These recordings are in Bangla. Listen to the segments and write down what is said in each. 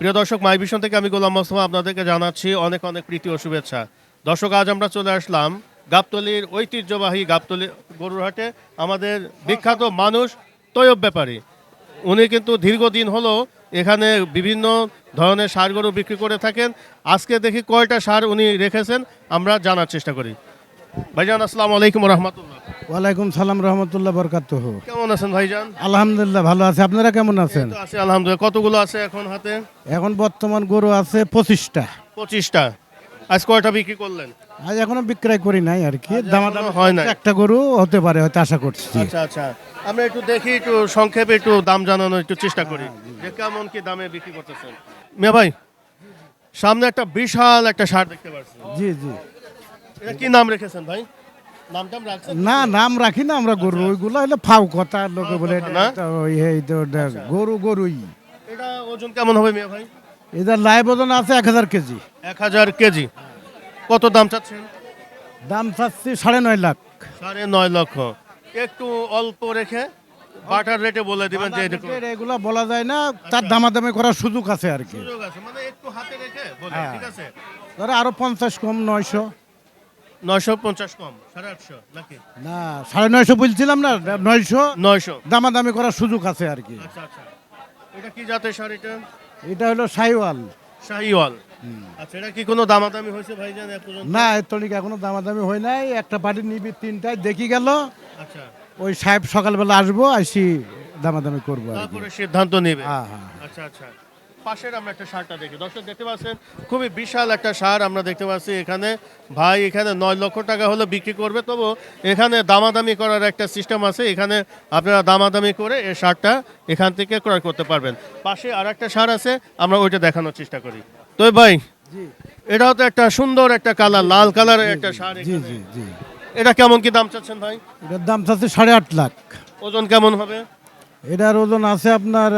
প্রিয় দর্শক মাই ভিশন থেকে আমি গোলাম মোস্তফা আপনাদেরকে জানাচ্ছি অনেক অনেক প্রীতি ও শুভেচ্ছা। দর্শক, আজ আমরা চলে আসলাম গাবতলির ঐতিহ্যবাহী গাবতলি গরুরহাটে আমাদের বিখ্যাত মানুষ তৈয়ব ব্যাপারী। উনি কিন্তু দীর্ঘদিন হলো এখানে বিভিন্ন ধরনের সার গরু বিক্রি করে থাকেন। আজকে দেখি কয়টা সার উনি রেখেছেন, আমরা জানার চেষ্টা করি। ভাইজান আসসালামু আলাইকুম রহমতুল্লাহ। ওয়ালাইকুম সালাম রহমতুল্লাহ কেমন আছেন ভাইজান? আলহামদুলিল্লাহ ভালো আছে। আপনারা কেমন আছেন? আছে আলহামদুলিল্লাহ। কতগুলো আছে এখন হাতে? এখন বর্তমান গরু আছে পঁচিশটা। পঁচিশটা। আজ কয়টা বিক্রি করলেন? আজ এখনও বিক্রয় করি নাই আর কি। দামাদামি হয় নাই। একটা গরু হতে পারে হয়তো আশা করছি। আচ্ছা আচ্ছা। আমরা একটু দেখি একটু সংক্ষেপে একটু দাম জানানোর একটু চেষ্টা করি। যে কেমন কি দামে বিক্রি করতেছেন। মিয়া ভাই সামনে একটা বিশাল একটা সার দেখতে পাচ্ছি। জি জি। এটা কি নাম রেখেছেন ভাই? নামটা রাখছেন? না নাম রাখি না আমরা গরু ওইগুলো হলো ফাউ কথা লোকে বলে না? এটা ওই এই তো ওটা গরু গরুই। এটা ওজন কেমন হবে মিয়া ভাই? এদের লাইভ ওজন আছে এক হাজার কেজি। এক হাজার কেজি। কত দাম চাচ্ছেন? দাম চাচ্ছি সাড়ে নয় লাখ। সাড়ে নয় লক্ষ। একটু অল্প রেখে বাটার রেটে বলে দিবেন যে এরকম। এগুলা বলা যায় না তার দামাদামি করার সুযোগ আছে আর কি। সুযোগ আছে মানে একটু হাতে রেখে বলে হ্যাঁ। ঠিক আছে? ধরো আরও পঞ্চাশ কম নয়শো। নয়শো পঞ্চাশ কম সাড়ে আটশো নাকি? না সাড়ে নয়শো বলছিলাম না নয়শো? নয়শো। দামাদামি করার সুযোগ আছে আর কি। আচ্ছা আচ্ছা। এটা কি জাতের এটা? হলো সাইওয়াল শাহিওয়াল। আচ্ছা এটা কি কোনো দামাদামি হয়েছে ভাইজান না এখনও দামাদামি হয় নাই। একটা পার্টি নিবি তিনটায় দেখি গেল। আচ্ছা। ওই সাহেব সকালবেলা আসব আসি দামাদামি করব তারপরে সিদ্ধান্ত নেবে। হ্যাঁ হ্যাঁ। আচ্ছা আচ্ছা। পাশের আমরা একটা সারটা দেখি। দর্শক দেখতে পাচ্ছেন খুবই বিশাল একটা সার আমরা দেখতে পাচ্ছি এখানে। ভাই এখানে নয় লক্ষ টাকা হলে বিক্রি করবে তবু এখানে দামাদামি করার একটা সিস্টেম আছে। এখানে আপনারা দামাদামি করে এই সারটা এখান থেকে ক্রয় করতে পারবেন। পাশে আর একটা সার আছে আমরা ওইটা দেখানোর চেষ্টা করি। তো ভাই জি। এটাও তো একটা সুন্দর একটা কালার লাল কালারের একটা সার জি জি জি। এটা কেমন কি দাম চাচ্ছেন ভাই? এটার দাম চাচ্ছে সাড়ে আট লাখ। ওজন কেমন হবে? এটার ওজন আছে আপনার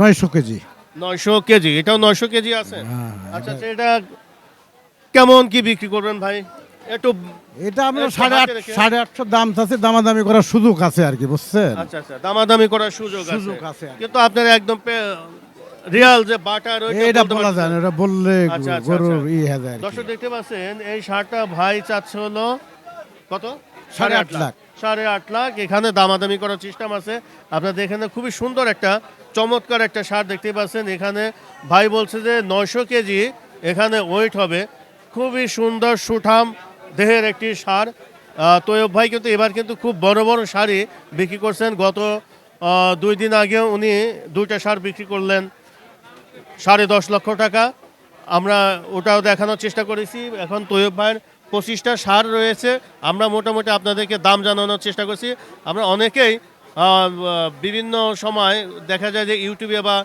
নয়শো কেজি। নয়শো কেজি এটাও নয়শো কেজি আছে? হ্যাঁ, আচ্ছা আচ্ছা এটা কেমন কি বিক্রি করবেন ভাই? একটু এটা আমরা সাড়ে আট সাড়ে আটশো দাম চাচ্ছে দামাদামি করার সুযোগ আছে আর কি বুঝছেন? আচ্ছা আচ্ছা দামাদামি করার সুযোগ সুযোগ আছে। কিন্তু আপনার একদম রিয়াল যে বাটার এটা বলা যায় না এটা বললে আচ্ছা, আচ্ছা, গরুর। ই হয়ে যায় দর্শক দেখতে পাচ্ছেন এই শার্টটা ভাই চাচ্ছে হলো কত? সাড়ে আট লাখ। সাড়ে আট লাখ। এখানে দামাদামি করার সিস্টেম আছে। আপনাদের এখানে খুবই সুন্দর একটা, চমৎকার একটা সার দেখতে পাচ্ছেন। এখানে ভাই বলছে যে নয়শো কেজি এখানে ওয়েট হবে। খুবই সুন্দর, সুঠাম দেহের একটি সার। তৈয়ব ভাই কিন্তু এবার কিন্তু খুব বড় বড় শাড়ি বিক্রি করছেন। গত দুই দিন আগেও উনি দুইটা সার বিক্রি করলেন, সাড়ে দশ লক্ষ টাকা। আমরা ওটাও দেখানোর চেষ্টা করেছি। এখন তৈয়ব ভাইয়ের পঁচিশটা সার রয়েছে। আমরা মোটামুটি আপনাদেরকে দাম জানানোর চেষ্টা করছি। আমরা অনেকেই বিভিন্ন সময় দেখা যায় যে ইউটিউবে বা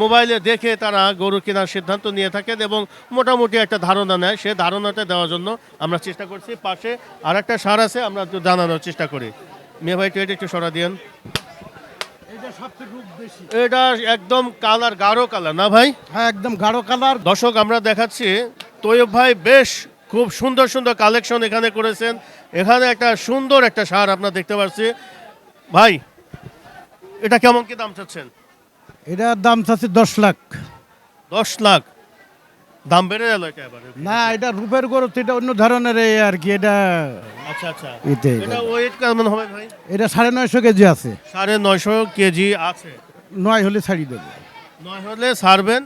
মোবাইলে দেখে তারা গরু কেনার সিদ্ধান্ত নিয়ে থাকেন এবং মোটামুটি একটা ধারণা নেয়। সে ধারণাটা দেওয়ার জন্য আমরা চেষ্টা করছি। পাশে আর একটা সার আছে আমরা জানানোর চেষ্টা করি। মেয়ে ভাই এটা একটু সরা দিয়েন। এটা একদম কালার গাঢ় কালার না ভাই? হ্যাঁ একদম গাঢ় কালার। দর্শক আমরা দেখাচ্ছি তৈয়ব ভাই বেশ খুব সুন্দর সুন্দর কালেকশন এখানে করেছেন। এখানে একটা সুন্দর একটা সার আপনার দেখতে পাচ্ছি। ভাই এটা কেমন কি দাম চাচ্ছেন? এটার দাম চাচ্ছে দশ লাখ। দশ লাখ। দাম বেড়ে গেল এটা এবারে? না এটা রূপের গরু এটা অন্য ধরনের এই আর কি এটা আচ্ছা আচ্ছা। এতে। এটা ওয়েট কেমন হবে ভাই? এটা সাড়ে নয়শো কেজি আছে। সাড়ে নয়শো কেজি আছে। নয় হলে ছাড়ি দেবে। নয় হলে ছাড়বেন।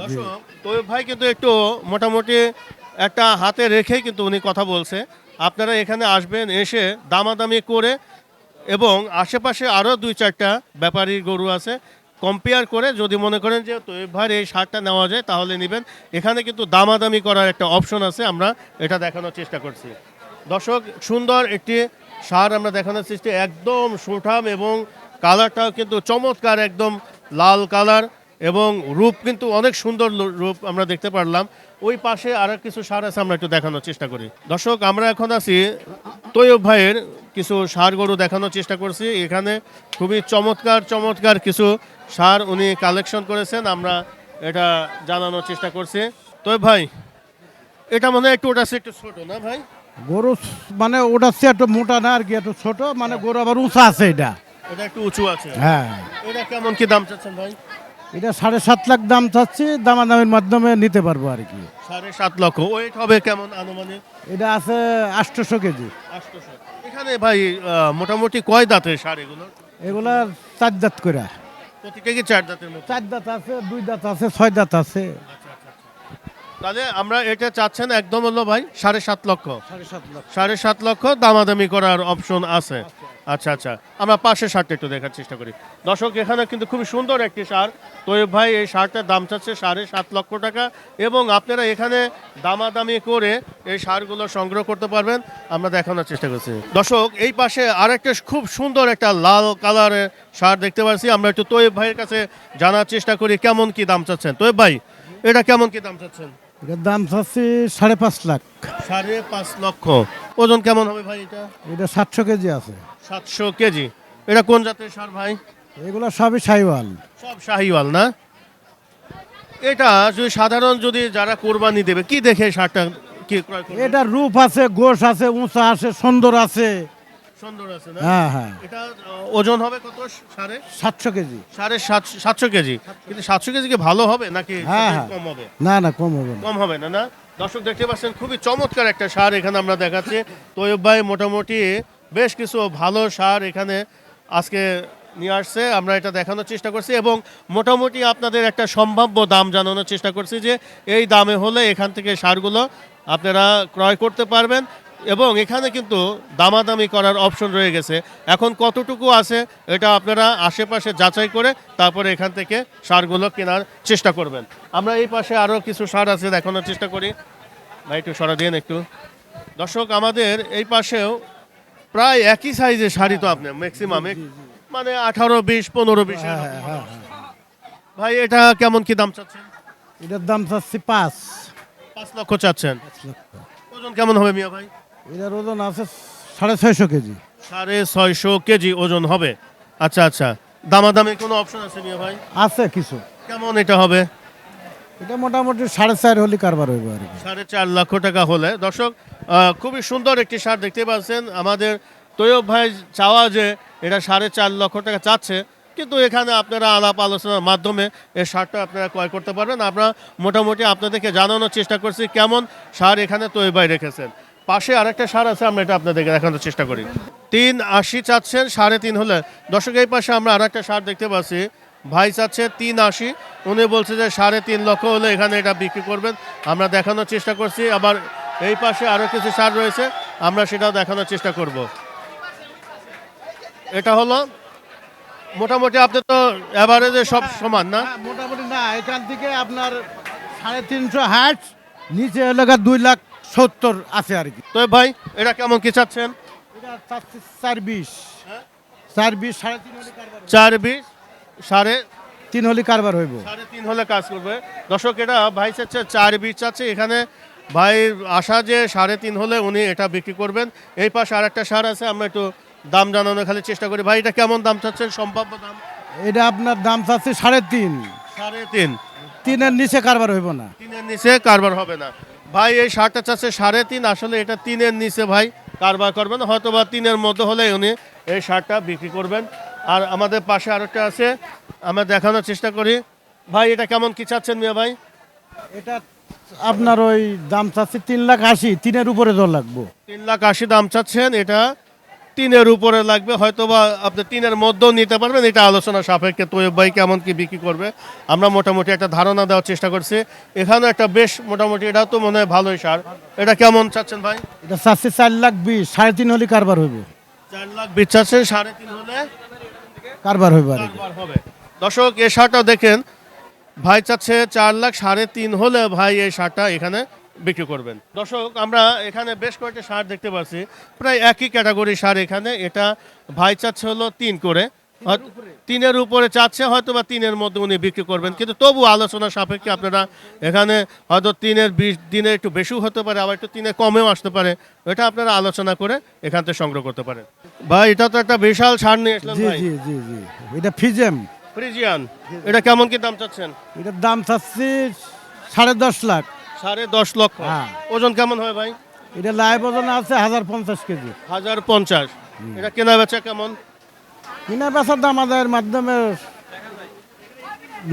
দর্শক তৈয়ব ভাই কিন্তু একটু মোটামুটি একটা হাতে রেখেই কিন্তু উনি কথা বলছে। আপনারা এখানে আসবেন, এসে দামাদামি করে এবং আশেপাশে আরও দুই চারটা ব্যাপারীর গরু আছে কম্পেয়ার করে যদি মনে করেন যে ভাইয়ের এই সারটা নেওয়া যায় তাহলে নেবেন। এখানে কিন্তু দামাদামি করার একটা অপশন আছে, আমরা এটা দেখানোর চেষ্টা করছি। দর্শক, সুন্দর একটি সার আমরা দেখানোর চেষ্টা, একদম সুঠাম এবং কালারটাও কিন্তু চমৎকার, একদম লাল কালার এবং রূপ কিন্তু অনেক সুন্দর রূপ আমরা দেখতে পারলাম। ওই পাশে আর কিছু সার আছে আমরা একটু দেখানোর চেষ্টা করি। দর্শক আমরা এখন আছি তৈয়ব ভাইয়ের কিছু সার গরু দেখানোর চেষ্টা করছি। এখানে খুবই চমৎকার চমৎকার কিছু সার উনি কালেকশন করেছেন আমরা এটা জানানোর চেষ্টা করছি। তৈয়ব ভাই এটা মনে হয় একটু ওটা একটু ছোট না ভাই? গরু মানে ওটা সে একটু মোটা না আর কি একটু ছোট মানে গরু আবার উঁচা আছে এটা। এটা একটু উঁচু আছে। হ্যাঁ। এটা কেমন কি দাম চাচ্ছেন ভাই? এটা সাড়ে সাত লাখ দাম চাচ্ছি দামাদামের মাধ্যমে নিতে পারব আর কি। সাড়ে সাত লক্ষ। ওয়েট হবে কেমন আনুমানিক? এটা আছে আটশোশো কেজি। আটশোশো। এখানে ভাই আহ, মোটামুটি কয় দাঁতের সার এগুলো? এগুলা চার দাঁত করে। প্রতিটা কি চার দাঁতের মতো? চার দাঁত আছে দুই দাঁত আছে ছয় দাঁত আছে। তাহলে আমরা এটা চাচ্ছেন একদম হলো ভাই সাড়ে সাত লক্ষ। সাড়ে সাত লাখ সাড়ে সাত লক্ষ দামাদামি করার অপশন আছে। আচ্ছা আচ্ছা। আমরা পাশে সারটা একটু দেখার চেষ্টা করি। দর্শক, এখানে কিন্তু খুবই সুন্দর একটি সার। তৈব ভাই, এই সারটার দাম চাচ্ছে সাড়ে সাত লক্ষ টাকা এবং আপনারা এখানে দামাদামি করে এই সারগুলো সংগ্রহ করতে পারবেন। আমরা দেখানোর চেষ্টা করছি। দর্শক, এই পাশে আরেকটা খুব সুন্দর একটা লাল কালারের সার দেখতে পাচ্ছি। আমরা একটু তৈব ভাইয়ের কাছে জানার চেষ্টা করি, কেমন কি দাম চাচ্ছেন? তৈব ভাই, এটা কেমন কি দাম চাচ্ছেন? এটার দাম চাচ্ছি সাড়ে পাঁচ লাখ। সাড়ে পাঁচ লক্ষ। ওজন কেমন হবে ভাই এটা? এটা সাতশো কেজি আছে। সাতশো কেজি। এটা কোন জাতের সার ভাই? এগুলো সবই সাইওয়াল সব শাহিওয়াল না? এটা যদি সাধারণ যদি যারা কোরবানি দেবে কি দেখে সারটা কি ক্রয় করবে? এটা রূপ আছে গোশ আছে উঁচা আছে সুন্দর আছে। সুন্দর আছে না? হ্যাঁ হ্যাঁ। এটা ওজন হবে কত? সাড়ে? সাতশো কেজি। সাড়ে সাতশো কেজি। কিন্তু সাতশো কেজি কি ভালো হবে নাকি হ্যাঁ, হ্যাঁ। কম হবে? না না কম হবে কম হবে না না? দর্শক দেখতে পাচ্ছেন খুবই চমৎকার একটা সার এখানে আমরা দেখাচ্ছি। তৈব ভাই মোটামুটি বেশ কিছু ভালো সার এখানে আজকে নিয়ে আসছে। আমরা এটা দেখানোর চেষ্টা করছি এবং মোটামুটি আপনাদের একটা সম্ভাব্য দাম জানানোর চেষ্টা করছি যে এই দামে হলে এখান থেকে সারগুলো আপনারা ক্রয় করতে পারবেন। এবং এখানে কিন্তু দামাদামি করার অপশন রয়ে গেছে। এখন কতটুকু আছে এটা আপনারা আশেপাশে যাচাই করে তারপরে এখান থেকে সারগুলো কেনার চেষ্টা করবেন। আমরা এই পাশে আরও কিছু সার আছে দেখানোর চেষ্টা করি। ভাই একটু সরা দিন একটু। দর্শক আমাদের এই পাশেও প্রায় একই সাইজের শাড়ি তো আপনি ম্যাক্সিমাম মানে আঠারো বিশ পনেরো বিশ হ্যাঁ হ্যাঁ হ্যাঁ ভাই এটা কেমন কি দাম চাচ্ছেন? এটার দাম চাচ্ছি পাঁচ। পাঁচ লক্ষ চাচ্ছেন। ওজন কেমন হবে মিয়া ভাই? এটার ওজন আছে সাড়ে ছয়শো কেজি। সাড়ে ছয়শো কেজি ওজন হবে। আচ্ছা আচ্ছা। দামাদামি কোনো অপশন আছে মিয়া ভাই? আছে কিছু। কেমন এটা হবে? এটা মোটামুটি সাড়ে চার হলে কারবার হইব আর কি। সাড়ে চার লক্ষ টাকা হলে। দর্শক খুবই সুন্দর একটি সার দেখতে পাচ্ছেন। আমাদের তৈয়ব ভাই চাওয়া যে এটা সাড়ে চার লক্ষ টাকা চাচ্ছে। কিন্তু এখানে আপনারা আলাপ আলোচনার মাধ্যমে এই সারটা আপনারা ক্রয় করতে পারবেন। আমরা মোটামুটি আপনাদেরকে জানানোর চেষ্টা করছি কেমন সার এখানে ভাই রেখেছেন। পাশে আরেকটা সার আছে আমরা এটা আপনাদেরকে দেখানোর চেষ্টা করি। তিন আশি চাচ্ছেন সাড়ে তিন হলে। দর্শক এই পাশে আমরা আরেকটা সার দেখতে পাচ্ছি। ভাই চাচ্ছে তিন আশি। উনি বলছে যে সাড়ে তিন লক্ষ হলে এখানে এটা বিক্রি করবেন। আমরা দেখানোর চেষ্টা করছি। আবার এই পাশে আরও কিছু সার রয়েছে আমরা সেটাও দেখানোর চেষ্টা করব। এটা হলো মোটামুটি আপনি তো অ্যাভারেজে সব সমান না? হ্যাঁ, মোটামুটি না এখান থেকে আপনার সাড়ে তিনশো হাট নিচে এলাকা দুই লাখ সত্তর আছে আর কি। তো ভাই এটা কেমন কি চাচ্ছেন? এটা চাচ্ছি চার বিশ। চার বিশ সাড়ে তিন হলে কারবার চার বিশ সাড়ে তিন হলে কারবার হইব। সাড়ে তিন হলে কাজ করবে। দর্শক এটা ভাই চাচ্ছে চার বিশ চাচ্ছে। এখানে ভাই আশা যে সাড়ে তিন হলে উনি এটা বিক্রি করবেন। এই পাশে আর একটা সার আছে আমরা একটু দাম জানানোর খালি চেষ্টা করি। ভাই এটা কেমন দাম চাচ্ছেন? সম্ভাব্য দাম? এটা আপনার দাম চাচ্ছে সাড়ে তিন। সাড়ে তিন। তিনের নিচে কারবার হইব না। তিনের নিচে কারবার হবে না। ভাই এই সারটা চাচ্ছে সাড়ে তিন আসলে এটা তিনের নিচে ভাই কারবার করবেন হয়তো বা তিনের মতো হলে উনি এই সারটা বিক্রি করবেন। আর আমাদের পাশে আরেকটা আছে আমরা দেখানোর চেষ্টা করি। ভাই এটা কেমন কি চাচ্ছেন মিয়া ভাই? এটা আপনার ওই দাম চাচ্ছে তিন লাখ আশি তিনের উপরে দর লাগবো। তিন লাখ আশি দাম চাচ্ছেন এটা তিনের উপরে লাগবে হয়তো বা আপনি তিনের মধ্যেও নিতে পারবেন এটা আলোচনা সাপেক্ষে তৈব ভাই কেমন কি বিক্রি করবে আমরা মোটামুটি একটা ধারণা দেওয়ার চেষ্টা করছি। এখানে একটা বেশ মোটামুটি এটা তো মনে হয় ভালোই সার। এটা কেমন চাচ্ছেন ভাই? এটা চাচ্ছি চার লাখ বিশ সাড়ে তিন হলে কারবার হইব। চার লাখ বিশ চাচ্ছেন সাড়ে তিন হলে কারবার হইব হবে। দর্শক এ সারটাও দেখেন ভাই চাচ্ছে চার লাখ সাড়ে তিন হলে ভাই এই সারটা এখানে বিক্রি করবেন। দর্শক আমরা এখানে বেশ কয়েকটা সার দেখতে পাচ্ছি। প্রায় একই ক্যাটাগরি সার এখানে। এটা ভাই চাচ্ছে হলো তিন করে। তিনের উপরে। চাচ্ছে হয়তো বা তিনের মধ্যে উনি বিক্রি করবেন। কিন্তু তবু আলোচনা সাপেক্ষে আপনারা এখানে হয়তো তিনের বিশ দিনে একটু বেশিও হতে পারে আবার একটু তিনে কমেও আসতে পারে। এটা আপনারা আলোচনা করে এখান থেকে সংগ্রহ করতে পারেন। ভাই এটা তো একটা বিশাল সার নিয়ে আসলেন ভাই। জি জি জি। এটা ফিজেম ফ্রিজিয়ান। এটা কেমন কি দাম চাচ্ছেন? এটার দাম চাচ্ছি সাড়ে দশ লাখ। সাড়ে দশ লক্ষ। হ্যাঁ। ওজন কেমন হয় ভাই? এটা লাইভ ওজন আছে হাজার পঞ্চাশ কেজি। হাজার পঞ্চাশ। এটা কেনা বেচা কেমন? কিনা বেচার দাম আদায়ের মাধ্যমে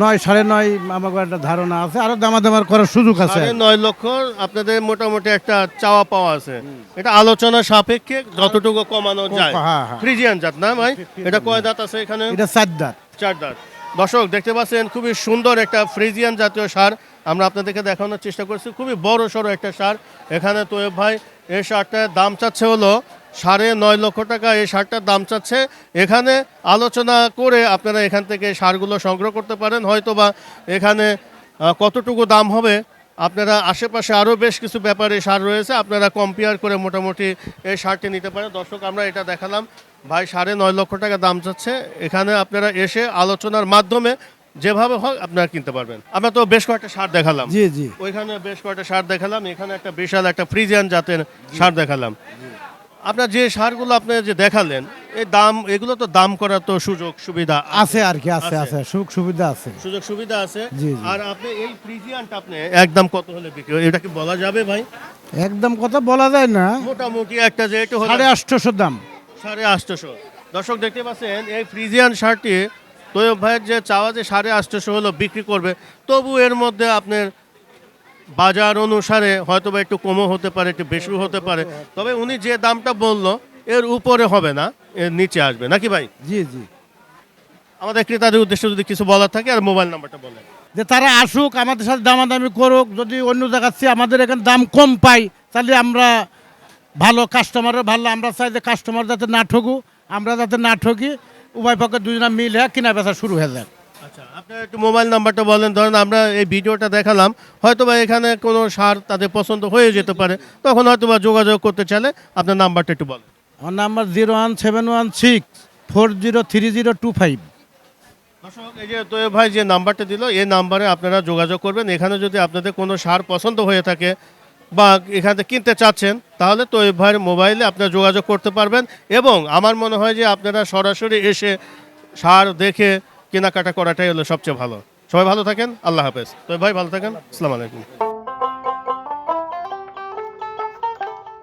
নয় সাড়ে নয় আমার একটা ধারণা আছে। আরও দামাদামার করার সুযোগ আছে। সাড়ে নয় লক্ষ আপনাদের মোটামুটি একটা চাওয়া পাওয়া আছে। এটা আলোচনা সাপেক্ষে যতটুকু কমানো যায়। হ্যাঁ, হ্যাঁ। ফ্রিজিয়ান জাত না ভাই? এটা কয় দাঁত আছে এখানে? এটা চারদার চার দাঁত। দর্শক দেখতে পাচ্ছেন খুবই সুন্দর একটা ফ্রিজিয়ান জাতীয় সার। আমরা আপনাদেরকে দেখানোর চেষ্টা করছি, খুবই বড় সড়ো একটা সার। এখানে তোয়েব ভাই এই সারটার দাম চাচ্ছে হলো সাড়ে নয় লক্ষ টাকা, এই সারটার দাম চাচ্ছে। এখানে আলোচনা করে আপনারা এখান থেকে সারগুলো সংগ্রহ করতে পারেন। হয়তো বা এখানে কতটুকু দাম হবে? আপনারা আশেপাশে আরও বেশ কিছু ব্যাপারে সার রয়েছে, আপনারা কম্পেয়ার করে মোটামুটি এই সারটি নিতে পারেন। দর্শক, আমরা এটা দেখালাম। ভাই, সাড়ে নয় লক্ষ টাকা দাম চাচ্ছে। এখানে আপনারা এসে আলোচনার মাধ্যমে যেভাবে হয় আপনারা কিনতে পারবেন। আমরা তো বেশ কয়েকটা সার দেখালাম। জি জি। ওইখানে বেশ কয়েকটা সার দেখালাম এখানে একটা বিশাল একটা ফ্রিজিয়ান জাতের সার দেখালাম। আপনার যে সারগুলো আপনি যে দেখালেন এই দাম এগুলো তো দাম করার তো সুযোগ সুবিধা আছে। আর কি আছে আছে। সুখ সুবিধা আছে। সুযোগ সুবিধা আছে। আর আপনি এই ফ্রিজিয়ানটা আপনি একদম কত হলে বিক্রি? এটা কি বলা যাবে ভাই? একদম কথা বলা যায় না। মোটামুটি একটা যে একটু হলে সাড়ে আটশোশো দাম। সাড়ে আটশোশো। দর্শক দেখতে পাচ্ছেন এই ফ্রিজিয়ান শার্টটি তৈয়ব ভাইয়ের যে চাওয়া যে সাড়ে আটশোশো হলো বিক্রি করবে তবু এর মধ্যে আপনার বাজার অনুসারে হয়তো বা একটু কমও হতে পারে একটু বেশিও হতে পারে। তবে উনি যে দামটা বলল এর উপরে হবে না এর নিচে আসবে। নাকি ভাই? জি জি। আমাদের ক্রেতাদের উদ্দেশ্যে যদি কিছু বলার থাকে আর মোবাইল নাম্বারটা বলেন। যে তারা আসুক আমাদের সাথে দামাদামি করুক যদি অন্য জায়গার চেয়ে আমাদের এখানে দাম কম পাই তাহলে আমরা ভালো কাস্টমারের ভালো আমরা চাই যে কাস্টমার যাতে না ঠকু আমরা যাতে না ঠকি উভয় পক্ষে দুজনা মিল হয়ে কিনা বেচা শুরু হয়ে যাক আচ্ছা আপনার একটু মোবাইল নাম্বারটা বলেন। ধরেন আমরা এই ভিডিওটা দেখালাম হয়তো বা এখানে কোনো সার তাদের পছন্দ হয়ে যেতে পারে তখন হয়তো বা যোগাযোগ করতে চাইলে আপনার নাম্বারটা একটু বলেন। আমার number zero one seven one six four zero three zero two five. দর্শক এই যে ভাই যে নাম্বারটা দিল এই নাম্বারে আপনারা যোগাযোগ করবেন। এখানে যদি আপনাদের কোনো সার পছন্দ হয়ে থাকে বা এখান থেকে কিনতে চাচ্ছেন, তাহলে তো এই ভাইয়ের মোবাইলে আপনারা যোগাযোগ করতে পারবেন এবং আমার মনে হয় যে আপনারা সরাসরি এসে সার দেখে কেনাকাটা করাটাই হলো সবচেয়ে ভালো। সবাই ভালো থাকেন, আল্লাহ হাফেজ। তো ভাই, ভালো থাকেন, আসসালামু আলাইকুম।